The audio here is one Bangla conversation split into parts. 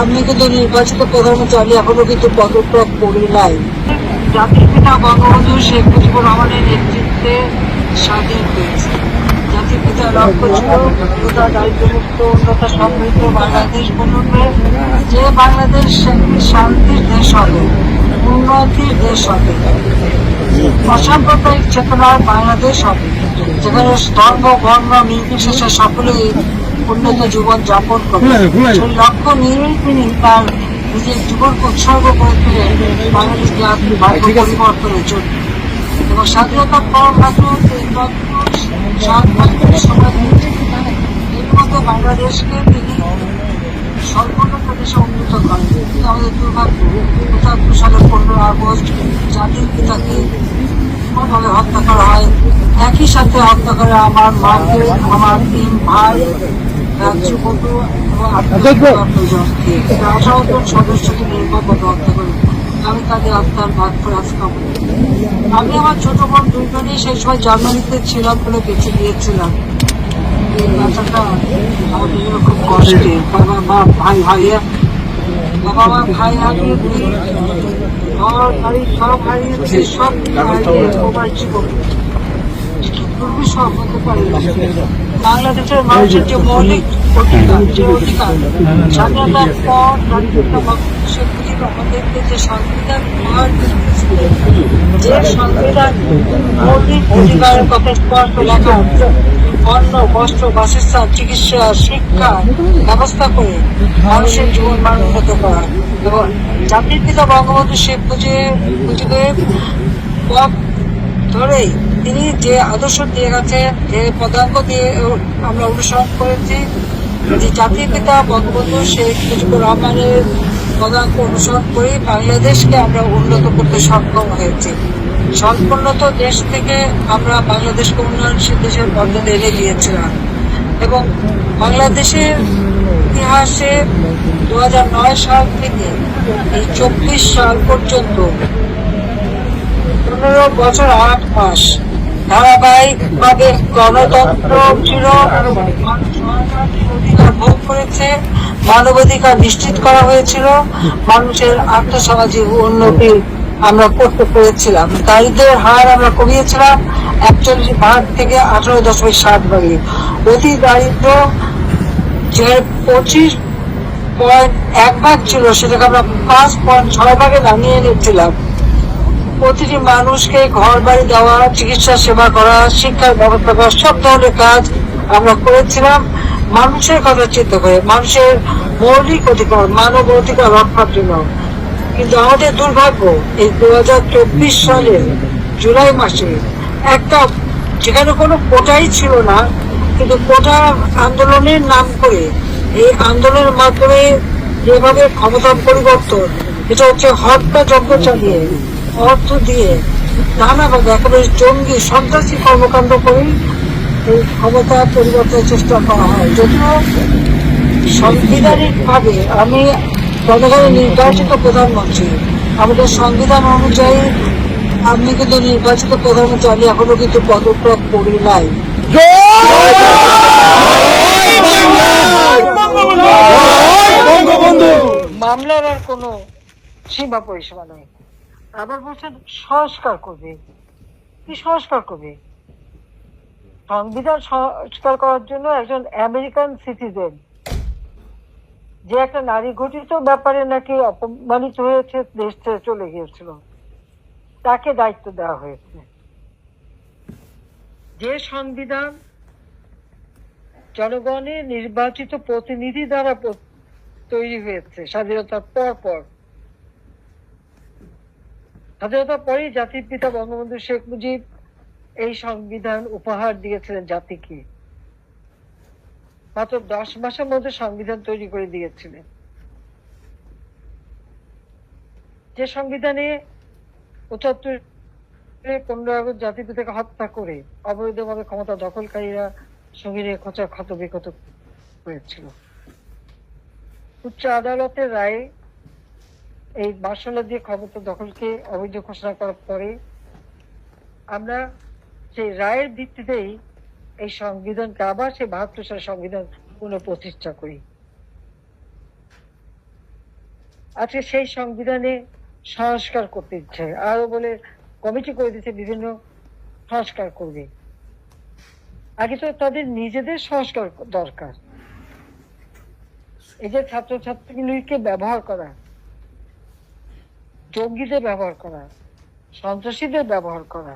আমি কিন্তু নির্বাচিত প্রধানমন্ত্রী এখনও কিন্তু পদত্যাগ করি নাই। জাতির পিতা বঙ্গবন্ধু শেখ মুজিবুর রহমানের নেতৃত্বে স্বাধীন হয়েছে। জাতির লক্ষ্য ছিল উন্নত সমৃদ্ধ বাংলাদেশ গড়বে যে বাংলাদেশ শান্তির দেশ হবে, উন্নতির দেশ হবে। অসাম্প্রদায়িক চেতনার বাংলাদেশ হবে। যেখানে ধর্ম বর্ণ নির্বিশেষে সকলেই উন্নত জীবন যাপন করবে সেই লক্ষ্য নিয়েই তিনি তার নিজের জীবনকে উৎসর্গ করেছিলেন বাংলাদেশ জাতির ভাগ্য পরিবর্তনের জন্য এবং স্বাধীনতার পর মাত্র। এর বাংলাদেশকে তিনি সম্পূর্ণ প্রদেশে উন্নত করেন। কিন্তু আমাদের দুর্ভাগ্য পঁচাত্তর সালের পনেরো আগস্ট জাতির পিতাকে ভাবে হত্যা করা হয় একই সাথে হত্যা করে আমার মাকে আমার তিন ভাই রাজ্যবন্ধু এবং আত্মীয়জনকে আঠারো জন সদস্যকে নির্মমভাবে হত্যা করে আমি তাদের আত্মার ভাগ ফেরাজ কামনা আমি আমার ছোট বোন দুজনেই সেই সময় জার্মানিতে ছিলাম বলে বেঁচে গিয়েছিলাম। এই আমাদের জন্য খুব কষ্টের। বাবা মা ভাই ভাইয়া। বাবা মা ভাই হারিয়ে দুই ঘর বাড়ি সব হারিয়েছে সব হারিয়ে জীবন। সব হতে পারে না। বাংলাদেশের মানুষের যে মৌলিক অধিকার, যে অধিকার, স্বাধীনতার পর মুজিব আমাদেরকে যে সংবিধান উপহার যে সংবিধান মৌলিক অধিকারের কথা স্পষ্ট লেখা অন্ন, বস্ত্র, বাসস্থান, চিকিৎসা, শিক্ষা ব্যবস্থা করে মানুষের জীবন মান উন্নত করা এবং জাতির পিতা বঙ্গবন্ধু শেখ মুজিব মুজিবের পথ ধরেই তিনি যে আদর্শ দিয়ে গেছে, যে পদাঙ্ক দিয়ে আমরা অনুসরণ করেছি, যে জাতির পিতা, বঙ্গবন্ধু শেখ মুজিবুর রহমানের পদাঙ্ক অনুসরণ করে বাংলাদেশকে আমরা উন্নত করতে সক্ষম হয়েছি। সম্পূর্ণত দেশ থেকে আমরা বাংলাদেশকে উন্নয়নশীল দেশের পর্যায়ে এনে গিয়েছিলাম। এবং বাংলাদেশের ইতিহাসে দু হাজার নয় সাল থেকে এই চব্বিশ সাল পর্যন্ত পনেরো বছর আট মাস ধারাবাহিক ভাবে গণতন্ত্র ভোগ করেছে, মানবাধিকার নিশ্চিত করা হয়েছিল, মানুষের আর্থসামাজিক উন্নতি আমরা করতে পেরেছিলাম। দারিদ্রের হার আমরা কমিয়েছিলাম একচল্লিশ ভাগ থেকে আঠারো দশমিক সাত ভাগে। অতি দারিদ্র যে পঁচিশ পয়েন্ট এক ভাগ ছিল, সেটাকে আমরা পাঁচ পয়েন্ট ছয় ভাগে নামিয়ে এনেছিলাম প্রতিটি মানুষকে ঘর বাড়ি দেওয়া, চিকিৎসা সেবা করা, শিক্ষার ব্যবস্থা করা সব ধরনের কাজ আমরা করেছিলাম। মানুষের কথা চিন্তা করে, মানুষের মৌলিক অধিকার, মানব অধিকার রক্ষার জন্য। কিন্তু আমাদের দুর্ভাগ্য, এই দু হাজার চব্বিশ সালের জুলাই মাসে একটা, যেখানে কোনো কোটাই ছিল না, কিন্তু কোটা আন্দোলনের নাম করে, এই আন্দোলনের মাধ্যমে যেভাবে ক্ষমতা পরিবর্তন এটা হচ্ছে হত্যা যজ্ঞ চালিয়ে অর্থ দিয়ে নানাভাবে একেবারে জঙ্গি সন্ত্রাসী কর্মকাণ্ড করেই এই ক্ষমতা পরিবর্তনের চেষ্টা করা হয়। যদিও সাংবিধানিক ভাবে আমি জনগণের নির্বাচিত প্রধানমন্ত্রী আমাদের সংবিধান অনুযায়ী আমি কিন্তু নির্বাচিত প্রধানমন্ত্রী আমি এখনও কিন্তু পদত্যাগ করি নাই। মামলার আর কোনো সীমা পরিষেবা নেই আবার বলছেন, সংস্কার করবে। কি সংস্কার করবে? সংবিধান সংস্কার করার জন্য একজন আমেরিকান সিটিজেন, যে একটা নারী ঘটিত ব্যাপারে নাকি অপমানিত হয়েছে, দেশ ছেড়ে চলে গিয়েছিল, তাকে দায়িত্ব দেওয়া হয়েছে। যে সংবিধান জনগণের নির্বাচিত প্রতিনিধি দ্বারা তৈরি হয়েছে, স্বাধীনতার পর পর স্বাধীনতার পরেই জাতির পিতা বঙ্গবন্ধু শেখ মুজিব এই সংবিধান উপহার দিয়েছিলেন জাতিকে। মাত্র দশ মাসের মধ্যে সংবিধান তৈরি করে দিয়েছিলেন। যে সংবিধানে পঁচাত্তর পনেরো আগস্ট জাতির পিতাকে হত্যা করে অবৈধভাবে ক্ষমতা দখলকারীরা সঙ্গীরে খোঁচা ক্ষত বিক্ষত হয়েছিল উচ্চ আদালতের রায়ে এই মার্শাল দিয়ে ক্ষমতা দখলকে অবৈধ ঘোষণা করার পরে আমরা সেই রায়ের ভিত্তিতেই এই সংবিধানকে আবার সেই বাহাত্তর সালের সংবিধান পুনঃপ্রতিষ্ঠা করি। আজকে সেই সংবিধানে সংস্কার করতে ইচ্ছে। আরও বলে কমিটি করে দিচ্ছে বিভিন্ন সংস্কার করবে। আগে তো তাদের নিজেদের সংস্কার দরকার। যে ছাত্রছাত্রীগুলিকে ব্যবহার করা জঙ্গিদের ব্যবহার করা, সন্ত্রাসীদের ব্যবহার করা,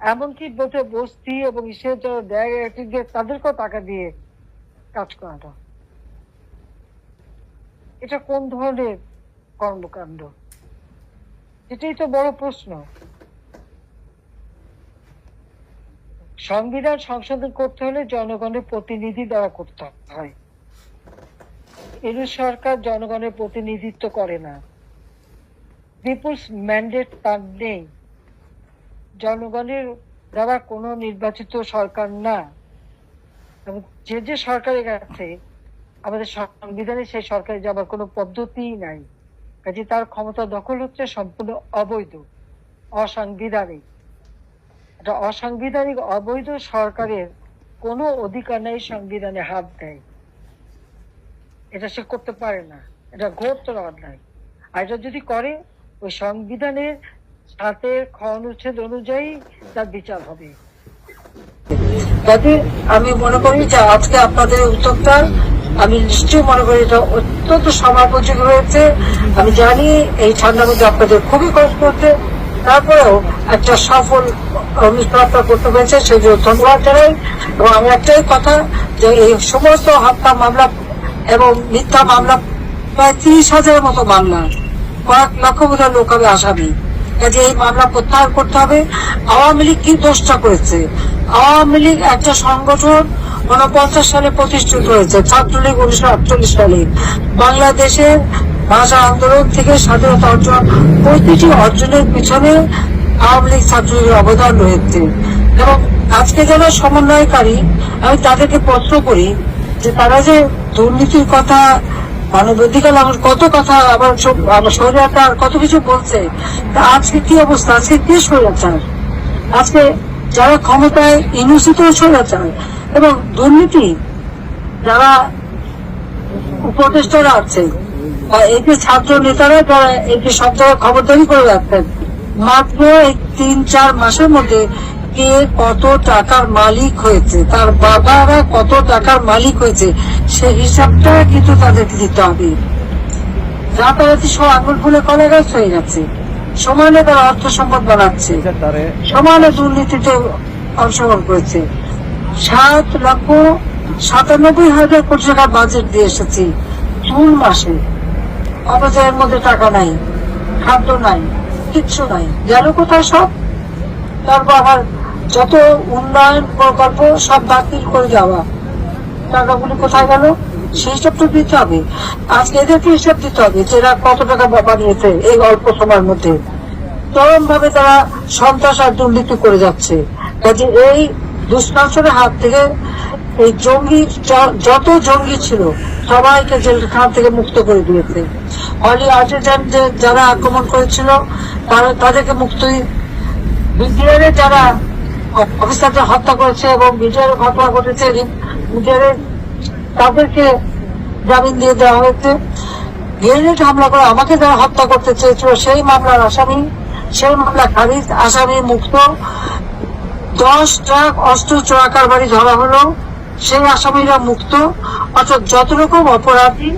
এমনকি বোধ বস্তি এবং ইসের যারা দেয় তাদেরকেও টাকা দিয়ে কাজ করানো এটা কোন ধরনের কর্মকাণ্ড? এটাই তো বড় প্রশ্ন। সংবিধান সংশোধন করতে হলে জনগণের প্রতিনিধি দ্বারা করতে হয়। এর সরকার জনগণের প্রতিনিধিত্ব করে না। পিপুলস ম্যান্ডেট তার নেই। জনগণের দ্বারা কোনো নির্বাচিত সরকার না। এবং যে যে সরকারের কাছে আমাদের সংবিধানে সেই সরকারে যাবার কোনো পদ্ধতিই নাই। কাজে তার ক্ষমতা দখল হচ্ছে সম্পূর্ণ অবৈধ, অসাংবিধানিক। এটা অসাংবিধানিক, অবৈধ সরকারের কোনো অধিকার নেই, সংবিধানে হাত দেয়। এটা সে করতে পারে না। এটা ঘোরতর অন্যায় আর এটা যদি করে, ওই সংবিধানের সাথে অনুচ্ছেদ অনুযায়ী তার বিচার হবে। আমি মনে করি যে আজকে আপনাদের উদ্যোগটা আমি নিশ্চয়ই মনে করি এটা অত্যন্ত সময়োপযোগী হয়েছে। আমি জানি এই ঠান্ডার মধ্যে আপনাদের খুবই কষ্ট হচ্ছে। তারপরেও একটা সফল অনুষ্ঠান করতে পেরেছে, সেই জন্য ধন্যবাদ জানাই। এবং আমি একটাই কথা যে এই সমস্ত হত্যা মামলা এবং মিথ্যা মামলা প্রায় তিরিশ হাজারের মতো মামলা, কয়েক লক্ষ বোধহয় লোক হবে আসামি। কাজে এই মামলা প্রত্যাহার করতে হবে। আওয়ামী লীগ কি দোষটা করেছে? আওয়ামী লীগ একটা সংগঠন উনপঞ্চাশ সালে প্রতিষ্ঠিত হয়েছে, ছাত্রলীগ উনিশশো আটচল্লিশ সালে। বাংলাদেশের ভাষা আন্দোলন থেকে স্বাধীনতা অর্জন, প্রতিটি অর্জনের পিছনে আওয়ামী লীগ ছাত্রলীগের অবদান রয়েছে। এবং আজকে যারা সমন্বয়কারী, আমি তাদেরকে পত্র করি যে তারা যে দুর্নীতির কথা, মানবাধিকার আমার কত কথা সব- আমার শরীরটার কত কিছু বলছে, তা আজকে কি অবস্থা? আজকে কে স্বৈরাচার? আজকে যারা ক্ষমতায় ইনুসিত স্বৈরাচার এবং দুর্নীতি যারা উপদেষ্টারা আছে, বা এই ছাত্র নেতারা যারা এই সব জায়গায় খবরদারি করে রাখতেন, মাত্র এই তিন চার মাসের মধ্যে কে কত টাকার মালিক হয়েছে, তার বাবারা কত টাকার মালিক হয়েছে, সে হিসাবটা কিন্তু তাদেরকে দিতে হবে। রাতারাতি সব আঙুল ফুলে কলে গাছ হয়ে গেছে। সমানে তারা অর্থ সম্পদ বানাচ্ছে। সমানে দুর্নীতিতে অংশগ্রহণ করেছে। সাত লক্ষ সাতানব্বই হাজার কোটি টাকা বাজেট দিয়ে এসেছি জুন মাসে। অথচ এর মধ্যে টাকা নাই, খাদ্য নাই, কিচ্ছু নাই। গেল কোথায় সব? তারপর আবার যত উন্নয়ন প্রকল্প সব বাতিল করে যাওয়া টাকাগুলি কোথায় গেল? সেই হিসাব তো দিতে হবে। আজকে এদেরকে হিসাব দিতে হবে যে এরা কত টাকা ব্যাপার বানিয়েছে এই অল্প সময়ের মধ্যে। চরম ভাবে তারা সন্ত্রাস আর দুর্নীতি করে যাচ্ছে। কাজে এই দুষ্কাংশের হাত থেকে এই জঙ্গি যত জঙ্গি ছিল, সবাইকে জেলখানা থেকে মুক্ত করে দিয়েছে। অলি আর্টিজান যারা আক্রমণ করেছিল, তারা তাদেরকে মুক্তি বিডিআরে যারা অফিসারদের হত্যা করেছে এবং বিডিআর ঘটনা ঘটেছে। বিডিআরে তাদেরকে জামিন দিয়ে দেওয়া হয়েছে। গ্রেনেড হামলা করে আমাকে যারা হত্যা করতে চেয়েছিল, সেই মামলার আসামি, সেই মামলা খারিজ, আসামি মুক্ত। দশ ট্রাক অস্ত্র চোরাকার বাড়ি ধরা হলো, সেই আসামিরা মুক্ত। অর্থাৎ যত রকম অপরাধী,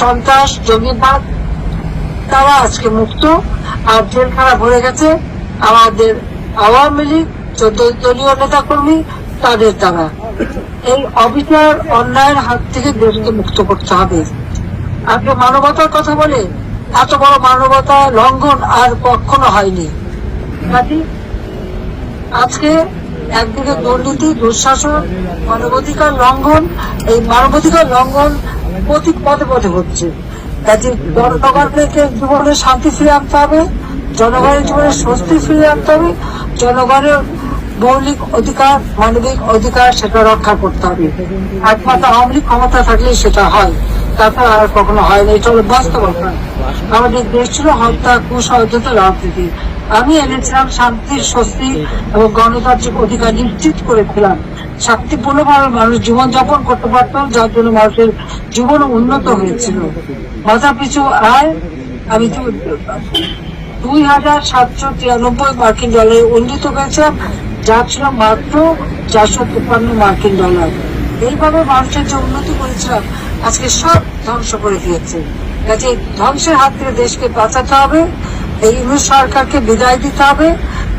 সন্ত্রাস, জঙ্গিবাদ, তারা আজকে মুক্ত। আর জেলখানা ভরে গেছে। আমাদের আওয়ামী লীগ চোদ্দ দলীয় নেতা কর্মী তাদের দ্বারা। এই অবিচার অন্যায়ের হাত থেকে দেশকে মুক্ত করতে হবে। আজকে মানবতার কথা বলে এত বড় মানবতা লঙ্ঘন আর কখনো হয়নি। আজকে একদিকে দুর্নীতি, দুঃশাসন, মানবাধিকার লঙ্ঘন, এই মানবাধিকার লঙ্ঘন প্রতি পদে পদে হচ্ছে। কাজে জনগণকে জীবনে শান্তি ফিরে আনতে হবে, জনগণের জীবনে স্বস্তি ফিরে আনতে হবে, জনগণের মৌলিক অধিকার, মানবিক অধিকার সেটা রক্ষা করতে হবে। একমাত্র আওয়ামী লীগ ক্ষমতা থাকলে সেটা হয়। তারপর আর কখনো হয় না, এটা হলো বাস্তবতা। আমাদের দেশ ছিল হত্যা কুসহযোগিতা রাজনীতি। আমি এনেছিলাম শান্তির স্বস্তি এবং গণতান্ত্রিক অধিকার নিশ্চিত করেছিলাম শান্তিপূর্ণভাবে মানুষ জীবনযাপন করতে পারত, যার জন্য মানুষের জীবন উন্নত হয়েছিল। মাথা পিছু আয়, আমি দুই হাজার সাতশো তিরানব্বই মার্কিন ডলারে উন্নীত হয়েছিলাম। যা ছিল মাত্র চারশো তিপ্পান্ন মার্কিন ডলার। এইভাবে মানুষের যে উন্নতি করেছিলাম আজকে সব ধ্বংস করে দিয়েছে। কাজে ধ্বংসের হাত থেকে দেশকে বাঁচাতে হবে, এই সরকারকে বিদায় দিতে হবে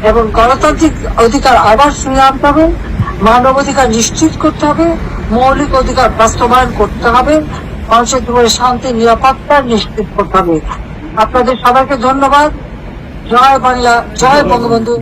এবং গণতান্ত্রিক অধিকার আবার ফিরিয়ে আনতে হবে, মানব অধিকার নিশ্চিত করতে হবে, মৌলিক অধিকার বাস্তবায়ন করতে হবে, মানুষের জীবনে শান্তি, নিরাপত্তা নিশ্চিত করতে হবে। আপনাদের সবাইকে ধন্যবাদ। জয় বাংলা, জয় বঙ্গবন্ধু।